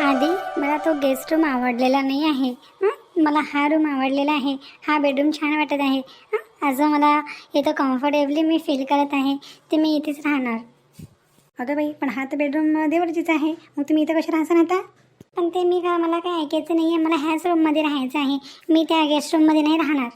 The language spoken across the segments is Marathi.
आधी मला तो गेस्ट रूम आवडलेला नाही आहे. मला हा रूम आवडलेला आहे. हा बेडरूम छान वाटत आहे. हं? असं मला इथं कम्फर्टेबली मी फील करत आहे. ते मी इथेच राहणार. अगं बाई पण हा तर बेडरूम देवरचीच आहे. मग तुम्ही इथं कशी राहसान आता? पण ते मी का मला काय ऐकायचं नाही आहे मला ह्याच रूममध्ये राहायचं आहे. मी त्या गेस्ट रूममध्ये नाही राहणार.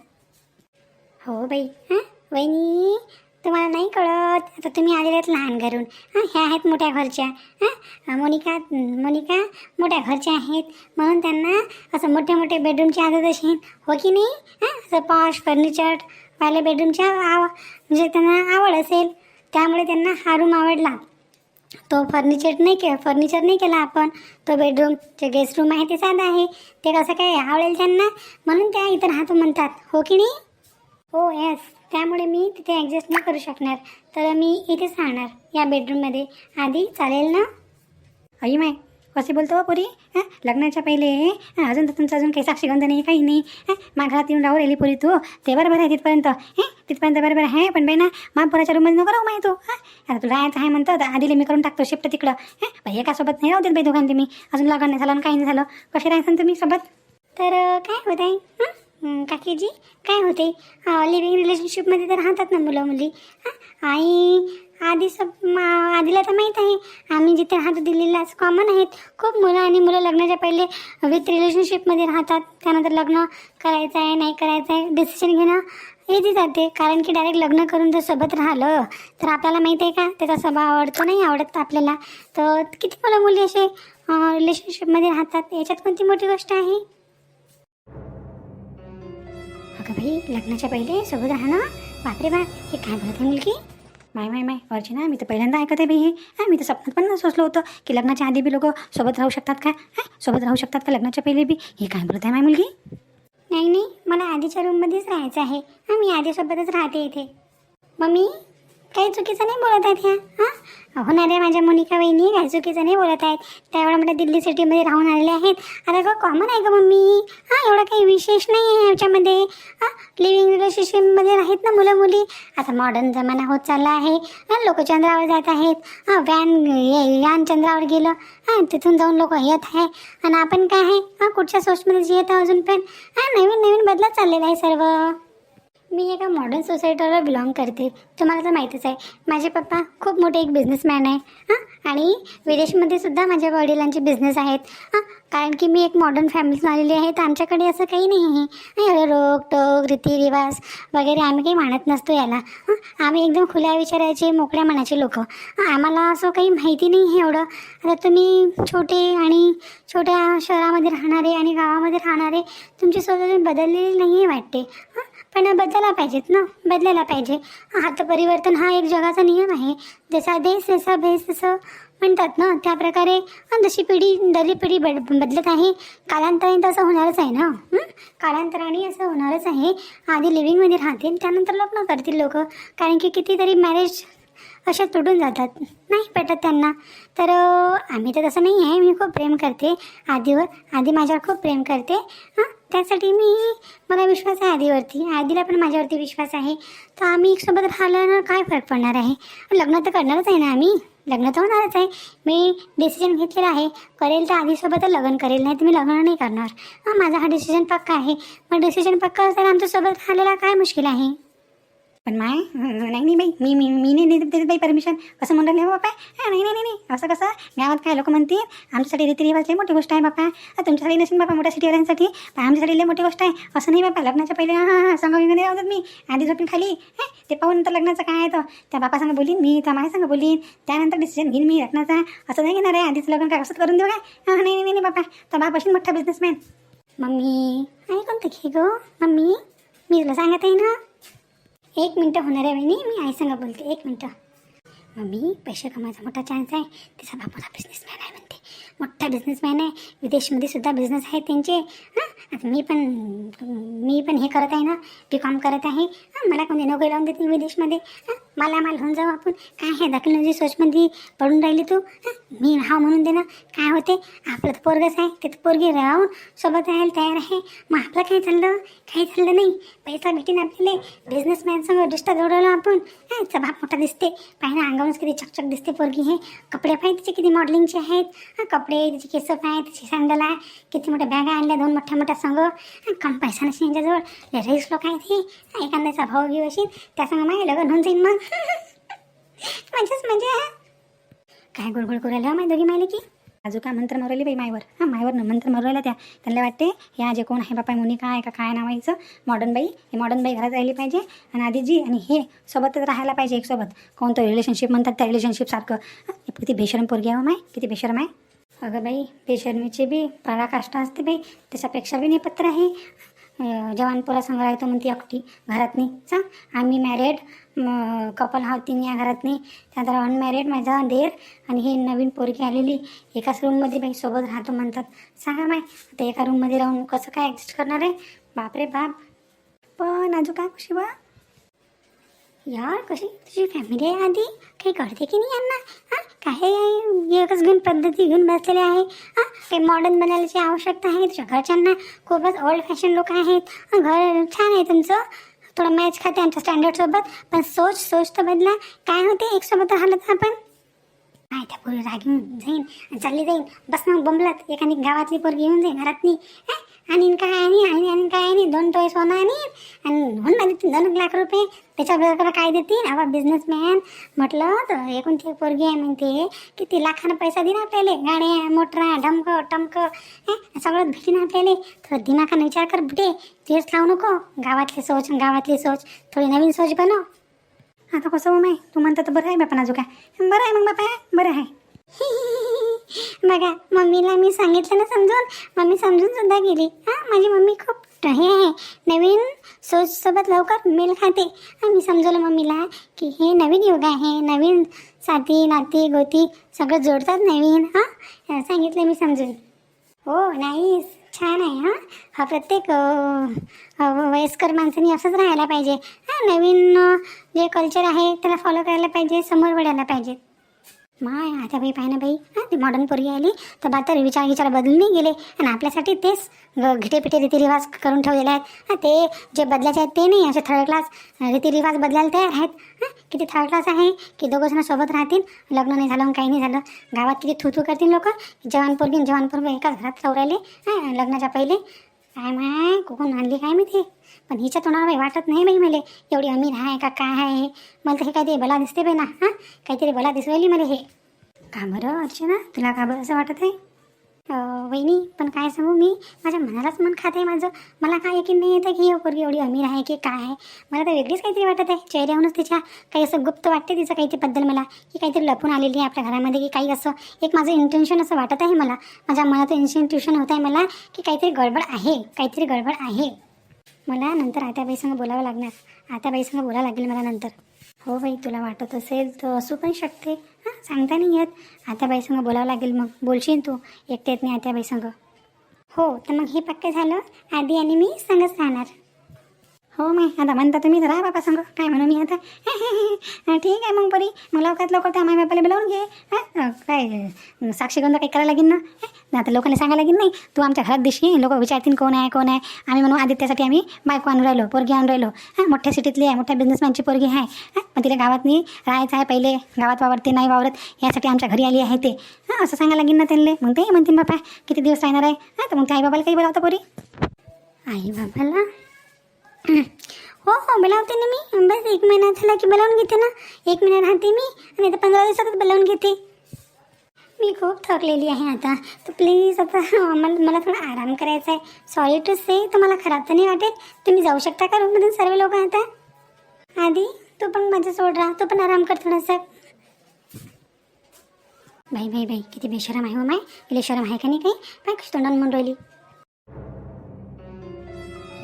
हो बाई. हां? वहिनी तुम्हाला नाही कळत? आता तुम्ही आलेले आहेत लहान घरून. हां ह्या आहेत मोठ्या घरच्या. हां मोनिका मोनिका मोठ्या घरच्या आहेत. म्हणून त्यांना असं मोठे मोठे बेडरूमची आदत अशी हो की नाही? हां असं पॉश फर्निचर वाले बेडरूमच्या आव म्हणजे त्यांना आवड असेल त्यामुळे त्यांना हा रूम आवडला. तो फर्निचर नाही के फर्निचर नाही केला आपण. तो बेडरूम जे गेस्ट रूम आहे ते साधा आहे. ते कसं काय आवडेल त्यांना? म्हणून त्या इथं राहतो म्हणतात. हो की नाही? हो येस त्यामुळे मी तिथे ॲडजस्ट नाही करू शकणार. तर मी इथेच राहणार या बेडरूममध्ये आधी चालेल ना? आई माय कसे बोलतो हो पुरी? हां? लग्नाच्या पहिले हां? अजून तर तुमचं अजून काही साक्षीगंध नाही काही नाही. हां? माघारात येऊन राहू राहिली पुरी तू. ते बरोबर आहे तिथपर्यंत. हे? तिथपर्यंत बरोबर आहे पण बाई ना मागपुराच्या रूममध्ये नको राहू माहिती तू. हां? आता तुला राहायचं आहे म्हणतो तर आधीले मी करून टाकतो शिफ्ट तिकडं. हां? बाई एकासोबत नाही राहू देत बाई दोघांनी. मी अजून लग्न नाही झालं आणि काही नाही झालं. कसे राहायचं तुम्ही सोबत? तर काय होत आहे काकीजी काय होते लिव्हिंग रिलेशनशिपमध्ये तर राहतात ना मुलं मुली. हां? आई आधी सब आधीला तर माहीत आहे आम्ही जिथे राहतो दिल्लीलाच कॉमन आहेत. खूप मुलं आणि मुलं लग्नाच्या पहिले विथ रिलेशनशिपमध्ये राहतात. त्यानंतर लग्न करायचं आहे नाही करायचं आहे डिसिजन घेणं इझी जाते. कारण की डायरेक्ट लग्न करून जर सोबत राहिलं तर आपल्याला माहिती आहे का? त्याचा स्वभाव आवडतो नाही आवडत आपल्याला. तर किती मुलं मुली असे रिलेशनशिपमध्ये राहतात? याच्यात कोणती मोठी गोष्ट आहे? अगं भाई? लग्नाच्या पहिले सोबत राहणं बापरे बाप हे काय बोलत आहे मुलगी? माय माय माय अर्चना मी तर पहिल्यांदा ऐकत आहे बाई हे. हां मी तर स्वप्नात पण नाही सोचलं होतं की लग्नाच्या आधी बी लोक सोबत राहू शकतात का? हां सोबत राहू शकतात का लग्नाच्या पहिले बी? हे काय बोलत आहे माय मुलगी? नाही नाही मला आधीच्या रूममध्येच राहायचं आहे. हां मी आधीसोबतच राहते इथे. मम्मी? काही चुकीचं नाही बोलत आहेत ह्या हां? होणाऱ्या माझ्या मोनिका वहिनी काही चुकीचं नाही बोलत आहेत. त्या एवढ्या मोठ्या दिल्ली सिटीमध्ये राहून आलेले आहेत. आता का कॉमन आहे का मम्मी. हां एवढं काही विशेष नाही आहे ह्याच्यामध्ये. हां लिव्हिंग रिलेशनशिपमध्ये आहेत ना मुलं मुली आता मॉडर्न जमाना होत चालला आहे. हां लोक चंद्रावर जात आहेत. हां व्हॅन ये- यान चंद्रावर गेलं. हां तिथून जाऊन लोक येत आहे. आणि आपण काय आहे? हां कुठच्या सोर्समध्ये येत आहे अजून पण हां नवीन नवीन बदलत चाललेला आहे सर्व. मी एका मॉडर्न सोसायटीला बिलॉंग करते. तुम्हाला तर माहितीच आहे माझे पप्पा खूप मोठे एक बिझनेसमॅन आहे. हां? आणि विदेशमध्ये सुद्धा माझ्या वडिलांचे बिझनेस आहेत. हां? कारण की मी एक मॉडर्न फॅमिलीतून आलेली आहे तर आमच्याकडे असं काही नाही आहे. एवढं रोग टोक रीतिरिवाज वगैरे आम्ही काही मानत नसतो याला. आम्ही एकदम खुल्या विचारायचे मोकळ्या मनाचे लोक. आम्हाला असं काही माहिती नाही आहे एवढं. आता तुम्ही छोटे आणि छोट्या शहरामध्ये राहणारे आणि गावामध्ये राहणारे तुमची स्वतः बदललेली नाही आहे वाटते. हां? पण बदलायला पाहिजेत ना? बदलायला पाहिजे. हात परिवर्तन हा एक जगाचा नियम आहे. जसा देश जसा भेस तसं म्हणतात ना? त्याप्रकारे जशी पिढी दरी पिढी बद बदलत आहे. कालांतराने तसं होणारच आहे ना? कालांतराने असं होणारच आहे. आधी लिव्हिंगमध्ये राहतील त्यानंतर लग्न करतील लोक. कारण की कितीतरी मॅरेज अशा तुटून जातात. नाही पटत त्यांना. तर आम्ही तर तसं नाही आहे मी खूप प्रेम करते. आधीवर आधी माझ्यावर खूप प्रेम करते. हां? त्यासाठी मी मला विश्वास आहे आधीवरती. आधीला पण माझ्यावरती विश्वास आहे. तर आम्ही सोबत राहिल्यानं काय फरक पडणार आहे? लग्न तर करणारच आहे ना आम्ही? लग्न तर होणारच आहे. मी डिसिजन घेतलेला आहे. करेल तर आधीसोबत लग्न करेल नाही तर मी लग्न नाही करणार. हां माझा हा डिसिजन पक्का आहे. मग डिसिजन पक्का असताना आमच्यासोबत राहिलेला काय मुश्किल आहे? पण माय नाही नाही बाई मी मी मी नाही देत बाई परमिशन कसं म्हणलं नाही हो, बापा हां नाही नाही नाही नाही. असं कसं? गावात काय लोक म्हणतील? आमच्यासाठी रीतिरिवाज लई मोठी गोष्ट आहे बापा तुमच्यासाठी नसेल बापा मोठ्या सिटीवाल्यांसाठी. पण आमच्यासाठी लई मोठी गोष्ट आहे. असं नाही बापा लग्नाच्या पहिले हां हां सांगा वगैरे राहतात मी. आधी झोपून खाली हे ते पाहून नंतर लग्नाचं काय आहे तर त्या बापा बोलीन मी त्या माय सांग बोलीन. त्यानंतर डिसिजन घेईन मी लग्नाचा. असं नाही घेणार आहे. आधीच लग्न काय असं करून देऊ काय? हां नाही नाही नाही बापा तर बाप अशी मोठा बिझनेसमॅन मम्मी आणि कोणतं घे गो? मम्मी मी तुला सांगत आहे ना एक मिनटं होणार आहे वहिनी मी आई सांगा बोलते एक मिनटं. मम्मी पैसे कमायचा मोठा चान्स आहे. तिचा बापूला बिझनेसमॅन आहे म्हणते. मोठा बिझनेसमॅन आहे. विदेशमध्ये सुद्धा बिझनेस आहे त्यांचे. हां आता मी पण मी पण हे करत आहे ना बी कॉम करत आहे. हां मला कोणी नोकरी लावून देते विदेशमध्ये. हां मला माल होऊन जाऊ आपण. काय हे दाखल सोचमध्ये पडून राहिली तू? हां मी हा म्हणून दे ना. काय होते? आपलं तर पोरगच आहे. ते तर पोरगी राहून सोबत राहायला तयार आहे. मग आपलं काय चाललं? काही चाललं नाही? पैसा भेटेन आपल्याला. बिझनेसमॅनसमोर डिस्टा जोडवलं आपण. हां चा बाप मोठा दिसते. पाहिजे अंगावरच किती चकचक दिसते पोरगी हे. कपडे पाहिजे तिचे किती मॉडेलिंगचे आहेत. हां कपडे कपडे तिची केस आहे तिची सँडल आहे किती मोठ्या बॅगा आणल्या दोन मोठ्या मोठ्या संघ कम पैसा नसेल यांच्याजवळ रईस लोक आहेत ती एखाद्याचा भाव घेऊ अशी त्या सांग माझे लग्न होऊन जाईल मग. म्हणजेच म्हणजे काय गुळगुळ गोड करायला हो माय दोघी मायले की अजून का मंत्र मरवली बाई मायवर? हां मायवर न मंत्र मारवला त्या. त्यांना वाटते या जे कोण आहे बापा मुनी आहे का काय नावायचं मॉडर्न बाई. हे मॉडर्न बाई घरात राहिली पाहिजे. आणि आधीजी आणि हे सोबतच राहायला पाहिजे एक सोबत कोणतं रिलेशनशिप म्हणतात त्या रिलेशनशिपसारखं सारखं. किती बेशरम पोरगी आहे हो माय. किती बेशरम आहे. अगं बाई बेशरमीची बी पराकाष्ठा असते बाई. त्याच्यापेक्षा बी निपत्र आहे. जवान पोरा संग येतो म्हणते अकटी घरात नाही. सांग आम्ही मॅरेड कपल हा तीन या घरातनी त्यानंतर अनमॅरिड माझा देर आणि ही नवीन पोरगी आलेली. एकाच रूममध्ये बाई सोबत राहतो म्हणतात. सांगा माय आता एका रूममध्ये राहून कसं काय ॲडजस्ट करणार आहे? बापरे बाप. पण अजून काय कशी बा? यार कशी तुझी फॅमिली आहे आधी? काही कळते की नाही यांना? काय काही एकच घेऊन पद्धती घेऊन बसलेले आहे. हां ते मॉडर्न बनायची आवश्यकता आहे. तुझ्या घरच्यांना खूपच ओल्ड फॅशन लोक आहेत. घर छान आहे तुमचं. थोडं मॅच खाते आमच्या स्टँडर्डसोबत पण सोच सोच तर बदला. काय होते? एक सोबत राहिलं तर आपण? काय त्या पोरी रागीन जाईन चालली जाईन. बस मग बोंबलत. एखादी गावातली पोरगी येऊन जाईन घरातनी आणि काय आणि आणि आणि काय आणि दोन टोय सोनं आणि आणि होऊन ना देतील दोन लाख रुपये. त्याच्याबरोबर काय देतील आवा बिझनेसमॅन म्हटलं तर एकूण ती पोरगी आहे म्हणते किती लाखानं पैसा देईन आपल्याला. गाड्या मोटरा ढमक टमक हं? सगळं भेटीन आपल्याला. थोडं दिमाखानं विचार कर बुटे तेच लावू नको. गावातली सोच गावातली सोच. थोडी नवीन सोच बनव. आता कसं हो माय? तू म्हणता तर बरं आहे बापा नाजू काय. बरं आहे मग बापा बरं आहे. बघा मम्मीला मी सांगितलं ना समजून? मम्मी समजून सुद्धा गेली. हां माझी मम्मी खूप हे आहे. नवीन सोचसोबत लवकर मेल खाते. हां मी समजवलं मम्मीला की हे नवीन युग आहे नवीन साथी नाती गोती सगळं जोडतात नवीन. हां सांगितलं मी समजून. हो नाही छान आहे हां. हा प्रत्येक वयस्कर माणसाने असंच राहायला पाहिजे. हां नवीन जे कल्चर आहे त्याला फॉलो करायला पाहिजे समोर वळायला पाहिजे. माय आता बाई पाहिजे बाई. हां ते मॉडर्न पोरगी आली. तर बातर विचार विचार बदलून गेले. आणि आपल्यासाठी तेच घिटेपिटे रीतिरिवाज करून ठेवलेले आहेत. ते जे बदलायचे आहेत ते नाही असे थर्ड क्लास रीतिरिवाज बदलायला तयार आहेत. हां किती थर्ड क्लास आहे की दोघं जण सोबत राहतील. लग्न नाही झालं काही नाही झालं. गावात किती थू थू करतील लोक. जवान पोरगी आणि जवान पोरगी एकाच घरात राहू राहिले हां लग्नाच्या पहिले. काय माय कोण आणली काय मी ते पण हिच्या तोंडावर बाई वाटत नाही बाई मला. एवढी अमीर आहे का काय आहे? मला तर हे काहीतरी बला दिसते बाई ना हां? काहीतरी बला दिसवायली मला हे. का बरं अर्चना? तुला का बरं असं वाटत आहे? वहिनी पण काय सांगू मी? माझ्या मनालाच मन खात आहे माझं. मला काय यकीन नाही येतं की ही पोरगी एवढी अमीर आहे की काय आहे. मला तर वेगळीच काहीतरी वाटत आहे. चेहऱ्याहूनच तिच्या काही असं गुप्त वाटते तिचं काहीतरी मला की काहीतरी लपून आलेली आहे आपल्या घरामध्ये की काही असं एक माझं इंटेन्शन असं वाटत आहे मला. माझ्या मनात इन्स्टिट्यूशन होत आहे मला की काहीतरी गडबड आहे काहीतरी गडबड आहे. मला नंतर आत्याबाईसंग बोलावं लागणार. आत्याबाईसंग बोलावं लागेल मला नंतर. हो बाई तुला वाटत असेल तर असू पण शकते. हां सांगता नाही येत. आत्याबाईसंग बोलावं लागेल मग. बोलशील तू. एकटे येत नाही आत्याबाईसंग हो तर मग हे पक्क झालं. आधी आणि मी संगच राहणार. हो माय आता म्हणता तुम्ही तर राहा बाबा सांग काय म्हणू मी आता? ठीक आहे मग परी. मग लवकरात लवकर त्या माई बापाला बोलावून घे. काय साक्षीगंध काही करायला लागेल ना? आता लोकांना सांगायला लागेल नाही. तू आमच्या घरात दिसशी लोक विचारतील कोण आहे कोण आहे. आम्ही म्हणून आदित्यासाठी आम्ही बायको आणून राहिलो पोरगी आणून राहिलो. हां? मोठ्या सिटीतली आहे मोठ्या बिझनेसमॅनची पोरगी आहे. हां? पण तिला गावात नाही राहायचं आहे पहिले. गावात वावरते नाही वावरत. यासाठी आमच्या घरी आली आहे ते. हां? असं सांगायला लागेल ना त्यांना मग ते म्हणतील बापा किती दिवस राहणार आहे? हां? तर मग त्या आई बाबाला काही बोलावतं पोरी? आई बाबाला? हो हो बोलावते ना मी. बस एक महिना झाला की बोलावून घेते ना. एक महिना राहते मी आणि आता पंधरा दिवसातच बोलावून घेते. मी खूप थकलेली आहे आता. तर प्लीज आता मला मला थोडा आराम करायचा आहे. सॉरी टू से तुम्हाला खराब तर नाही वाटेल. तुम्ही जाऊ शकता का रूममधून सर्व लोक आता? आधी तू पण माझं सोड राहा. तू पण आराम कर थोडासा. बाई बाई बाई किती बेशरम आहे हो माय. इले शरम आहे का नाही काही? काय कशी तोंडानं म्हणून राहिली?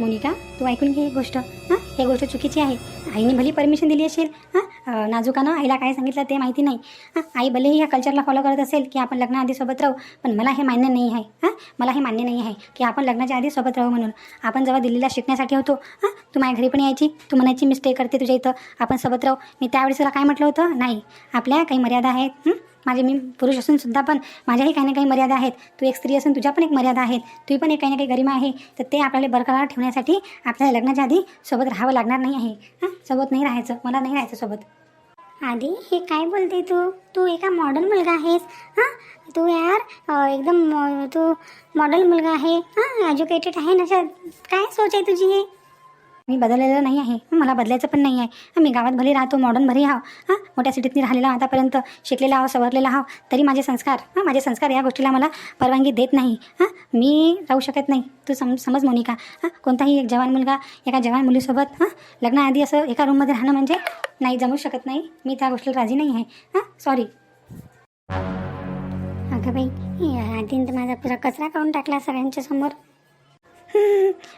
मोनिका तू ऐकून घे गोष्ट. हां हे गोष्ट चुकीची आहे. आईने भली परमिशन दिली असेल हां नाजुकानं आईला काय सांगितलं ते माहिती नाही. हां आई भलेही ह्या कल्चरला फॉलो करत असेल की आपण लग्नाआधी सोबत राहू पण मला हे मान्य नाही आहे. हां मला हे मान्य नाही आहे की आपण लग्नाच्या आधी सोबत राहू म्हणून. आपण जेव्हा दिल्लीला शिकण्यासाठी होतो हां तू माझ्या घरी पण यायची तू म्हणायची मिस्टेक करते तुझ्या इथं आपण सोबत राहू. मी त्यावेळेस तुला काय म्हटलं होतं? नाही आपल्या काही मर्यादा आहेत माझे मी पुरुष असून सुद्धा पण माझ्याही काही ना काही मर्यादा आहेत. तू एक स्त्री असून तुझ्या पण एक मर्यादा आहेत. तुझी पण एक काही ना काही गरिमा आहे. तर ते आपल्याला बरकरार ठेवण्यासाठी आपल्याला लग्नाच्या आधी सोबत राहावं लागणार नाही आहे. हां? सोबत नाही राहायचं. मला नाही राहायचं सोबत. आधी हे काय बोलते तू? तू एका मॉडर्न मुलगा आहेस. हां? तू यार एकदम तू मॉडर्न मुलगा आहे. हां? एज्युकेटेड आहे ना? काय सोच आहे तुझी हे? मी बदललेलं नाही आहे. मला बदलायचं पण नाही आहे. मी गावात भले राहतो मॉडर्न भरी हाव. हां मोठ्या सिटीतनी राहिलेला आतापर्यंत. शिकलेला आहो सवरलेला आहो तरी माझे संस्कार हां माझे संस्कार या गोष्टीला मला परवानगी देत नाही. हां मी राहू शकत नाही. तू सम समज मोनिका. हां कोणताही एक जवान मुलगा एका जवान मुलीसोबत हां लग्नाआधी असं एका रूममध्ये राहणं म्हणजे नाही जमू शकत नाही. मी त्या गोष्टीला राजी नाही आहे. हां सॉरी अगं बाई या आधीन तर माझा पुरा कचरा काढून टाकला सगळ्यांच्या समोर.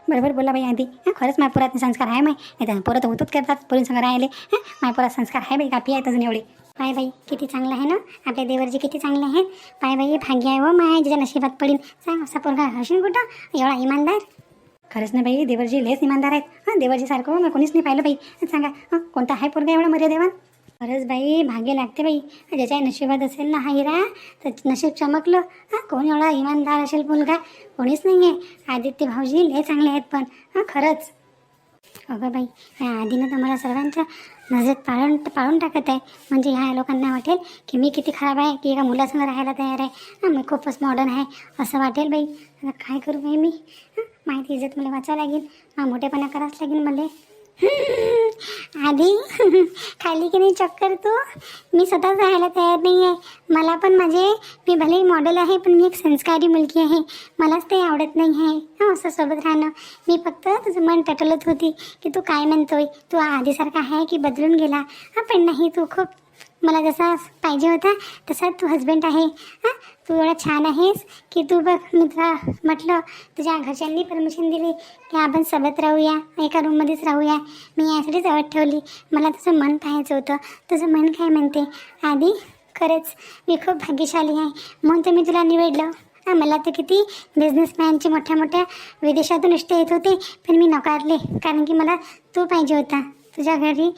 बरोबर बोला बाई आधी हां खरंच माझ्या पुरात संस्कार आहे माय नाही तर पोरं तर होतच करतात पोरींसंग राहिले. हां माझ्या पुरात संस्कार आहे बाई कापी आहेत अजून एवढे. पाय बाई किती चांगलं आहे ना? आपल्या देवरजी किती चांगले आहेत. पाय बाई भाग्य आहे व माय ज्याच्या नशिबात पडील सांग असा पोरगा हशीन कुठं? एवढा इमानदार. खरंच ना बाई देवरजी लेस इमानदार आहेत. हां देवरजीसारखं हो, मग कोणीच नाही पाहिलं बाई. सांगा हां कोणता आहे पोरगा एवढा मर्यादेवान? खरंच बाई भाग्य लागते बाई. ज्याच्या नशिबात असेल ना हा हिरा तर नशीब चमकलं. हां कोण एवढा इमानदार असेल मुलगा? कोणीच नाही आहे आदित्य भाऊजी लय चांगले आहेत पण. हां खरंच. अगं बाई या आधीनं तर मला सर्वांच्या नजरेत पाळून पाळून टाकत आहे. म्हणजे ह्या लोकांना वाटेल की मी किती खराब आहे की एका मुलासंग राहायला तयार आहे. हां मी खूपच मॉडर्न आहे असं वाटेल बाई. आता काय करू बाई मी? माहिती इज्जत मला वाचावं लागेल. हा मोठेपणा करावंच लागेल मला. आधी? खाली की नाही चक्कर तू? मी स्वतःच राहायला तयार नाही आहे मला पण माझे मी भलेही मॉडेल आहे पण मी एक संस्कारी मुलगी आहे. मलाच ते आवडत नाही आहे हां असं सोबत राहणं. मी फक्त तुझं मन टटलत होती की तू काय म्हणतोय? तू आधीसारखा आहे की बदलून गेला? हां पण नाही तू खूप मला जसा पाहिजे होता तसा तू हजबंड आहे. हां? तू एवढा छान आहेस की तू बघ मी तुला म्हटलं तुझ्या घरच्यांनी परमिशन दिली की आपण सोबत राहूया एका रूममध्येच राहूया. मी यासाठीच आवड ठेवली. मला तुझं मन पाहायचं होतं. तुझं मन काय म्हणते? आधी खरंच मी खूप भाग्यशाली आहे. म्हणून तर मी तुला निवडलं. हां मला तर किती बिझनेसमॅनचे मोठ्या मोठ्या विदेशातून इष्ट येत होते पण मी नकारले. कारण की मला तू पाहिजे होता. तुझ्या घरी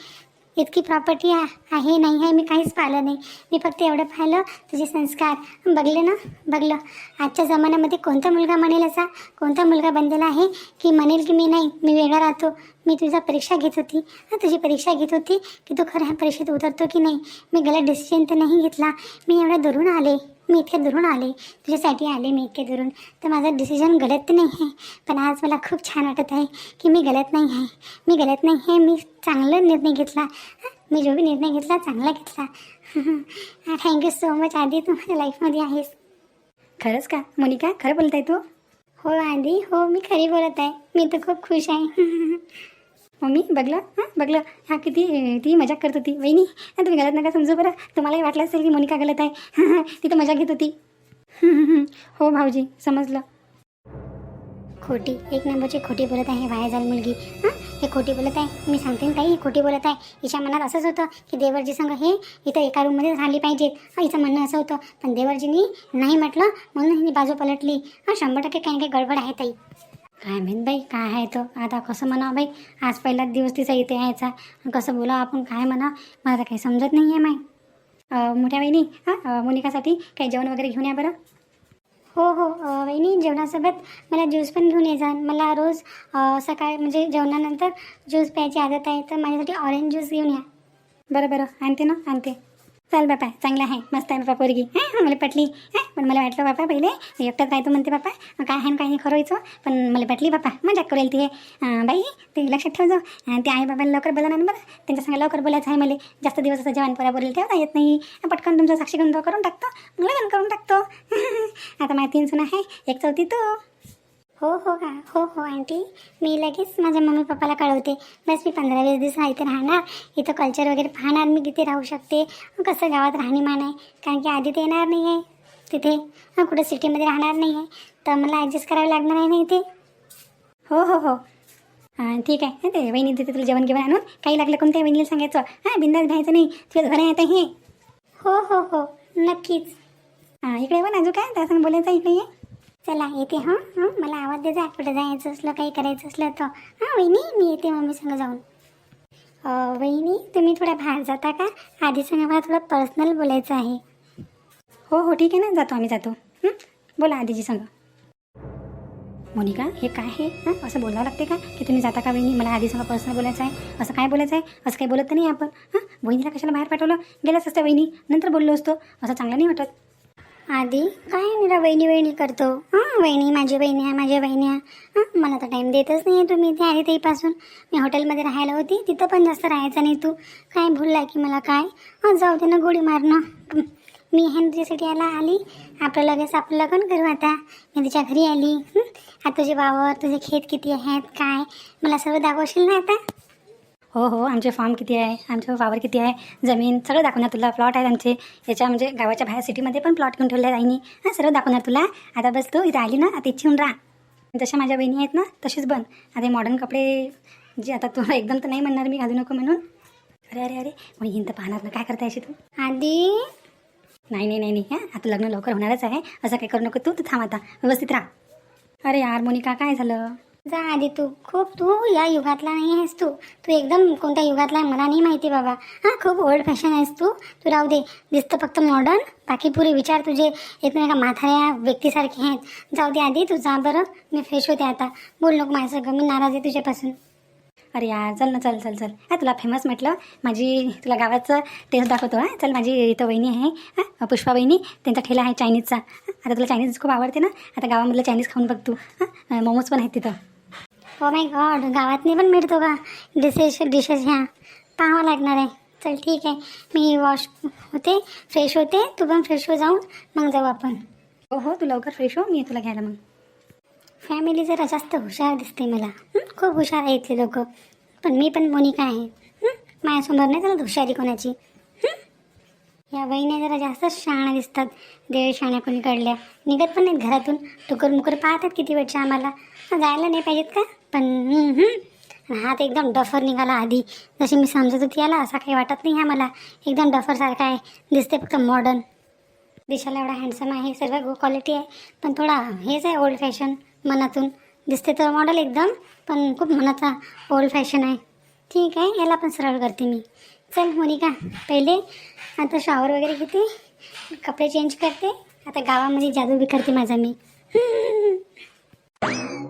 इतकी प्रॉपर्टी आहे नाही आहे मी काहीच पाहिलं नाही. मी फक्त एवढं पाहिलं तुझे संस्कार. बघले ना? बघलं. आजच्या जमान्यामध्ये कोणता मुलगा म्हणेल असा? कोणता मुलगा बनलेला आहे की म्हणेल की मी नाही? मी वेगळा राहतो. मी तुझा परीक्षा घेत होती. तुझी परीक्षा घेत होती की तू खरं ह्या परीक्षेत उतरतो की नाही? मी गलत डिसिजन तर नाही घेतला. मी एवढ्या दुरून आले. मी इतक्या दुरून आले तुझ्यासाठी आले मी इतके दुरून. तर माझं डिसिजन गलत नाही आहे. पण आज मला खूप छान वाटत आहे की मी गलत नाही आहे. मी गलत नाही आहे मी चांगला निर्णय घेतला. मी जो बी निर्णय घेतला चांगला घेतला. थँक्यू सो मच आधी तू माझ्या लाईफमध्ये आहेस. खरंच का? मोनिका खरं बोलताय तू? हो आधी. हो मी खरी बोलत आहे. मी तर खूप खुश आहे. मम्मी बघलं हां बघलं हा किती ती मजाक करत होती. वहिनी तुम्ही गलत नका समजू बरं. तुम्हालाही वाटलं असेल की मोनिका गलत आहे. ती तर मजा घेत होती. हो भाऊजी समजलं. खोटी. एक नंबरची खोटी बोलत आहे वाया जाईल मुलगी. हां हे खोटी बोलत आहे. मी सांगते ना ताई ही खोटी बोलत आहे. हिच्या मनात असंच होतं की देवरजी संघ हे इथं एका रूममध्ये राहिली पाहिजे. हां हिचं म्हणणं असं होतं. पण देवरजीनी नाही म्हटलं म्हणून हिने बाजू पलटली. हां शंभर टक्के काही ना काही गडबड आहे ताई. काय माहीत बाई काय आहे तो? आता कसं म्हणावं बाई? आज पहिलाच दिवस तिचा इथे यायचा. कसं बोलावं आपण काय म्हणा मला तर काही समजत नाही आहे माय मोठ्या वहिनी हां मोनिकासाठी काही जेवण वगैरे घेऊन या बरं. हो हो वहिनी जेवणासोबत मला ज्यूस पण घेऊन ये जा. मला रोज सकाळी म्हणजे जेवणानंतर ज्यूस प्यायची आदत आहे तर माझ्यासाठी ऑरेंज ज्यूस घेऊन या. बरं बरं आणते ना आणते. चाल बापा चांगलं आहे. मस्त आहे बापा पोरगी. हां मला पटली. हां पण मला वाटलं बापा पहिले एकटाच राहतो म्हणते बापा. काय आहे काय नाही खरं व्हायचं पण मला पटली बापा. मजाक करेल ती. बाई ते लक्षात ठेव जाऊ ते आई बाबाला लवकर बोला ना बरं. त्यांच्या सांगा लवकर बोलायचं आहे मला. जास्त दिवस असं जेवण पोरा बोलेल ठेवता येत नाही. पटकन तुमचा साक्षी गंध करून टाकतो. मग लग्न करून टाकतो. आता माझ्या तीन सुना आहे. एक चौथी तू. हो हो का? हो हो आंटी. मी लगेच माझ्या मम्मी पप्पाला कळवते. बस मी पंधरा वीस दिवस इथे राहणार. इथं कल्चर वगैरे पाहणार मी किती राहू शकते. कसं गावात राहणीमान आहे. कारण की आधी ते येणार नाही आहे तिथे. हां कुठं सिटीमध्ये राहणार नाही आहे. तर मला ॲडजस्ट करावं लागणार आहे ना इथे? हो हो हो. हां ठीक आहे. ते वहिनी तिथे तुला जेवण घेऊन आणून काही लागलं कोणत्या वहिनीला सांगायचं? हां बिंदास घ्यायचं नाही. तुझं घर आहे आता हे. हो हो हो. नक्कीच. हां इकडे बघ नाजू काय? त्या संग बोलायचं इकडे ये. चला येते हां हां मला आवाज दे जा जायचं असलं काही करायचं असलं तर. हां वहिनी मी येते मम्मी संग जाऊन. वहिनी तुम्ही थोडा बाहेर जाता का? आधी संग मला थोडं पर्सनल बोलायचं आहे. हो हो ठीक आहे ना जातो आम्ही जातो. बोला आधीजी संग. मोनिका हे काय आहे हां असं बोलावं लागते का? की तुम्ही जाता का वहिनी? मला आधी सांगा पर्सनल बोलायचं आहे. असं काय बोलायचं आहे? असं काही बोलत नाही आपण. हां वहिनीला कशाला बाहेर पाठवलं? गेलंच असतं वहिनी नंतर बोललो असतो. असं चांगलं नाही वाटत. आधी काय निरा वहिनी वहिनी करतो? हां वहिनी माझी वहिनी आहे माझ्या वहिनी आहे. हां मला तर टाईम देतच नाही आहे तुम्ही. इथे आली तेहीपासून मी हॉटेलमध्ये राहायला होती. तिथं पण जास्त राहायचं नाही तू. काय भूलला की मला काय? हां जाऊ दे ना गोळी मारणं मी आहे तुझ्यासाठी याला आली. आपलं लगेच आपलं लग्न करू आता. मी तिच्या घरी आली. आता तुझे वावर तुझे खेत किती आहेत? काय? मला सर्व दाखवशील ना आता? हो हो आमचे फार्म किती आहे? आमचं वावर किती आहे? जमीन सगळं दाखवणार तुला. प्लॉट आहेत आमचे. याच्या म्हणजे गावाच्या बाहेर सिटीमध्ये पण प्लॉट घेऊन ठेवले आहे आईनी. हां सर्व दाखवणार तुला. आता बस तू इथं आली ना आता इच्छी होऊन राहा. जशा माझ्या बहिणी आहेत ना तशीच बन. आता मॉडर्न कपडे जे आता तुला एकदम तर नाही म्हणणार मी घालू नको म्हणून. अरे अरे अरे कोणी हिंद पाहणार ना काय करता अशी तू? आधी नाही नाही नाही नाही हां आता लग्न लवकर होणारच आहे. असं काही करू नको तू तू थांब आता. व्यवस्थित राहा. अरे यार मोनिका काय झालं? जा आधी तू. खूप तू या युगातला नाही आहेस तू. तू एकदम कोणत्या युगातला आहे मला नाही माहिती बाबा. हां खूप ओल्ड फॅशन आहेस तू. तू राहू दे. दिसतं फक्त मॉडर्न बाकी पुरे विचार तुझे एकमेका माथाऱ्या व्यक्तीसारखे आहेत. जाऊ दे आधी तू जा बरं. मी फ्रेश होते आता. बोल नको माझ्या मी नाराज आहे तुझ्यापासून. अरे यार चल ना चल चल चल. हा तुला फेमस म्हटलं. माझी तुला गावाचं टेस्ट दाखवतो हा. चल माझी इथं वहिनी आहे हा. पुष्पा वहिनी. त्यांचा ठेला आहे चायनीजचा आता तुला चायनीज खूप आवडते ना? आता गावामधलं चायनीज खाऊन बघ तू हां. मोमोज पण आहेत तिथं. हो माय गॉड गावातनी पण मिळतो का? डिशेस डिशेस ह्या. पाहावं लागणार आहे. चल ठीक आहे. मी वॉश होते फ्रेश होते. तू पण फ्रेश हो जाऊन मग जाऊ आपण. हो हो तू लवकर फ्रेश हो. मी तुला घ्यायला मग. फॅमिली जरा जास्त हुशार दिसते मला. खूप हुशार आहे इथले लोक. पण मी पण मोनिका आहे. माझ्यासमोर नाही चालत हुशारी कोणाची. या वहिन्या जरा जास्तच शहाणा दिसतात. देळ शाण्या कोणी काढल्या निघत पण नाहीत घरातून. टुकर मुकर पाहतात किती वेळच्या आम्हाला. जायला नाही पाहिजेत का? पण हात एकदम डफर निघाला आधी. जशी मी समजत होती याला असा काही वाटत नाही हा मला एकदम डफरसारखा आहे. दिसते फक्त मॉडर्न दिशाला एवढा हँडसम आहे. सर्व गो क्वालिटी आहे. पण थोडा हेच आहे ओल्ड फॅशन मनातून. दिसते तर मॉडेल एकदम पण खूप मनाचा ओल्ड फॅशन आहे. ठीक आहे याला पण सरळ करते मी. चल मोनिका पहिले आता शॉवर वगैरे घेते कपडे चेंज करते. आता गावामध्ये जादू बी करते माझा मी.